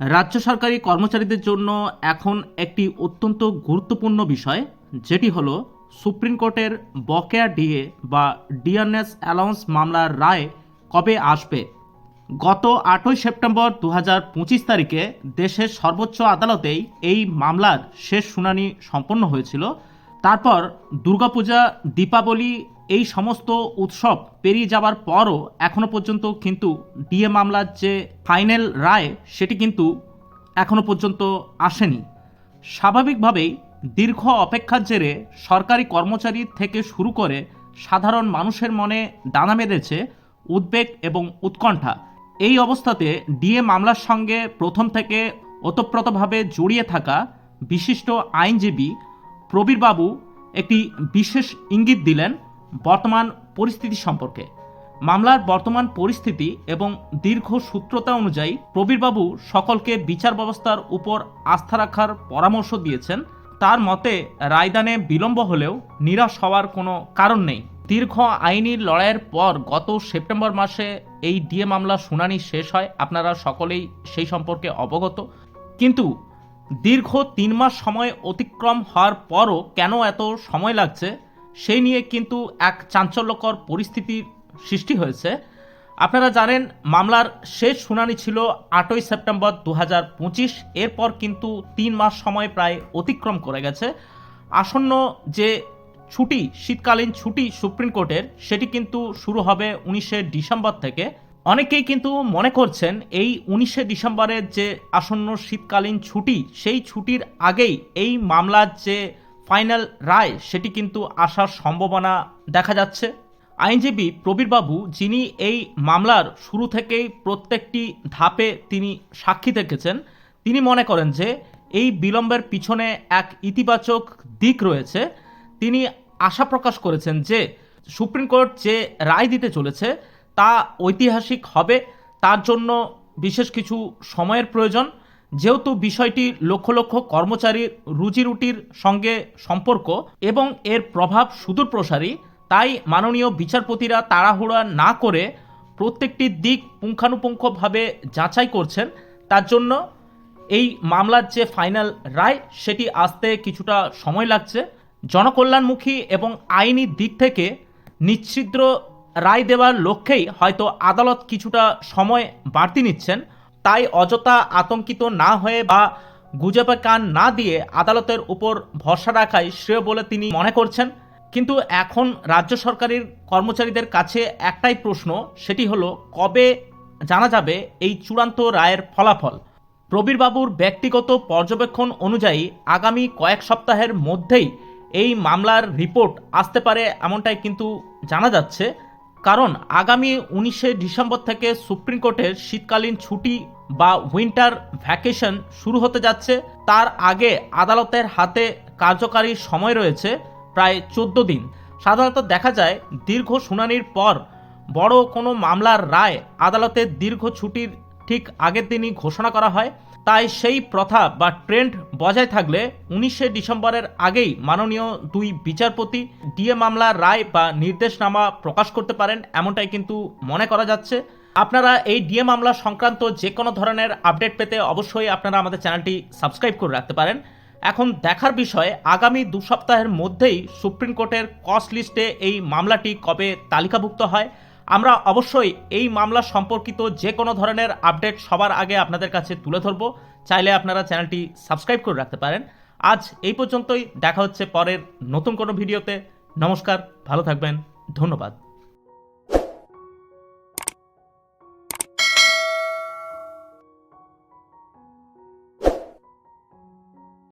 রাজ্য সরকারি কর্মচারীদের জন্য এখন একটি অত্যন্ত গুরুত্বপূর্ণ বিষয়, যেটি হল সুপ্রিম কোর্টের বকেয়া ডিএ বা ডিএনএস অ্যালাউন্স মামলার রায় কবে আসবে? গত আটই সেপ্টেম্বর দু তারিখে দেশের সর্বোচ্চ আদালতেই এই মামলার শেষ শুনানি সম্পন্ন হয়েছিল। তারপর দুর্গাপূজা, দীপাবলি এই সমস্ত উৎসব পেরিয়ে যাওয়ার পরও এখনও পর্যন্ত কিন্তু ডিএ মামলার যে ফাইনাল রায়, সেটি কিন্তু এখনও পর্যন্ত আসেনি। স্বাভাবিকভাবেই দীর্ঘ অপেক্ষার জেরে সরকারি কর্মচারী থেকে শুরু করে সাধারণ মানুষের মনে দানা বেঁধেছে উদ্বেগ এবং উৎকণ্ঠা। এই অবস্থাতে ডিএ মামলার সঙ্গে প্রথম থেকে ওতপ্রোতভাবে জড়িয়ে থাকা বিশিষ্ট আইনজীবী প্রবীরবাবু একটি বিশেষ ইঙ্গিত দিলেন বর্তমান পরিস্থিতি সম্পর্কে। মামলার বর্তমান পরিস্থিতি এবং দীর্ঘ সূত্রতা অনুযায়ী প্রবীরবাবু সকলকে বিচার ব্যবস্থার উপর আস্থা রাখার পরামর্শ দিয়েছেন। তার মতে, রায়দানে বিলম্ব হলেও নিরাশ হওয়ার কোনো কারণ নেই। দীর্ঘ আইনি লড়াইয়ের পর গত সেপ্টেম্বর মাসে এই ডিএ মামলা শুনানি শেষ হয়। আপনারা সকলেই সেই সম্পর্কে অবগত। কিন্তু দীর্ঘ তিন মাস সময় অতিক্রম হওয়ার পরও কেন এত সময় লাগছে? সেই নিয়ে কিন্তু এক চাঞ্চল্যকর পরিস্থিতির সৃষ্টি হয়েছে। আপনারা জানেন, মামলার শেষ শুনানি ছিল আটই সেপ্টেম্বর দু হাজার পঁচিশ। এরপর কিন্তু তিন মাস সময় প্রায় অতিক্রম করে গেছে। আসন্ন যে ছুটি, শীতকালীন ছুটি সুপ্রিম কোর্টের, সেটি কিন্তু শুরু হবে উনিশে ডিসেম্বর থেকে। অনেকেই কিন্তু মনে করছেন, এই উনিশে ডিসেম্বরের যে আসন্ন শীতকালীন ছুটি, সেই ছুটির আগেই এই মামলার যে ফাইনাল রায় সেটি কিন্তু আসার সম্ভাবনা দেখা যাচ্ছে। আইনজীবী প্রবীরবাবু, যিনি এই মামলার শুরু থেকেই প্রত্যেকটি ধাপে তিনি সাক্ষী থেকেছেন তিনি মনে করেন যে এই বিলম্বের পিছনে এক ইতিবাচক দিক রয়েছে। তিনি আশা প্রকাশ করেছেন যে সুপ্রিম কোর্ট যে রায় দিতে চলেছে তা ঐতিহাসিক হবে, তার জন্য বিশেষ কিছু সময়ের প্রয়োজন। যেহেতু বিষয়টি লক্ষ লক্ষ কর্মচারীর রুজিরুটির সঙ্গে সম্পর্ক এবং এর প্রভাব সুদূর প্রসারী, তাই মাননীয় বিচারপতিরা তাড়াহুড়া না করে প্রত্যেকটি দিক পুঙ্খানুপুঙ্খভাবে যাচাই করছেন। তার জন্য এই মামলার যে ফাইনাল রায়, সেটি আসতে কিছুটা সময় লাগছে। জনকল্যাণমুখী এবং আইনি দিক থেকে নিচ্ছিদ্র রায় দেওয়ার লক্ষ্যেই হয়তো আদালত কিছুটা সময় বাড়তি নিচ্ছেন। তাই অযথা আতঙ্কিত না হয়ে বা গুজবে কান না দিয়ে আদালতের উপর ভরসা রাখাই শ্রেয় বলে তিনি মনে করছেন। কিন্তু এখন রাজ্য সরকারের কর্মচারীদের কাছে একটাই প্রশ্ন, সেটি হলো, কবে জানা যাবে এই চূড়ান্ত রায়ের ফলাফল? প্রবীরবাবুর ব্যক্তিগত পর্যবেক্ষণ অনুযায়ী আগামী কয়েক সপ্তাহের মধ্যেই এই মামলার রিপোর্ট আসতে পারে এমনটাই কিন্তু জানা যাচ্ছে। কারণ আগামী উনিশে ডিসেম্বর থেকে সুপ্রিম কোর্টের শীতকালীন ছুটি বা উইন্টার ভ্যাকেশন শুরু হতে যাচ্ছে। তার আগে আদালতের হাতে কার্যকারী সময় রয়েছে প্রায় চোদ্দ দিন। সাধারণত দেখা যায়, দীর্ঘ শুনানির পর বড় কোনো মামলার রায় আদালতের দীর্ঘ ছুটির ঠিক আগের দিনই ঘোষণা করা হয়। তাই সেই প্রথা বা ট্রেন্ড বজায় থাকলে উনিশে ডিসেম্বরের আগেই মাননীয় দুই বিচারপতি ডিএ মামলার রায় বা নির্দেশনামা প্রকাশ করতে পারেন এমনটাই কিন্তু মনে করা যাচ্ছে। আপনারা এই ডিএ মামলা সংক্রান্ত যে কোনো ধরনের আপডেট পেতে অবশ্যই আপনারা আমাদের চ্যানেলটি সাবস্ক্রাইব করে রাখতে পারেন। এখন দেখার বিষয়, আগামী দু সপ্তাহের মধ্যেই সুপ্রিম কোর্টের কস্ট লিস্টে এই মামলাটি কবে তালিকাভুক্ত হয়? আমরা অবশ্যই এই মামলা সম্পর্কিত যে কোনো ধরনের আপডেট সবার আগে আপনাদের কাছে তুলে ধরব। চাইলে আপনারা চ্যানেলটি সাবস্ক্রাইব করে রাখতে পারেন। আজ এই পর্যন্তই। দেখা হচ্ছে পরের নতুন কোনো ভিডিওতে। নমস্কার, ভালো থাকবেন। ধন্যবাদ।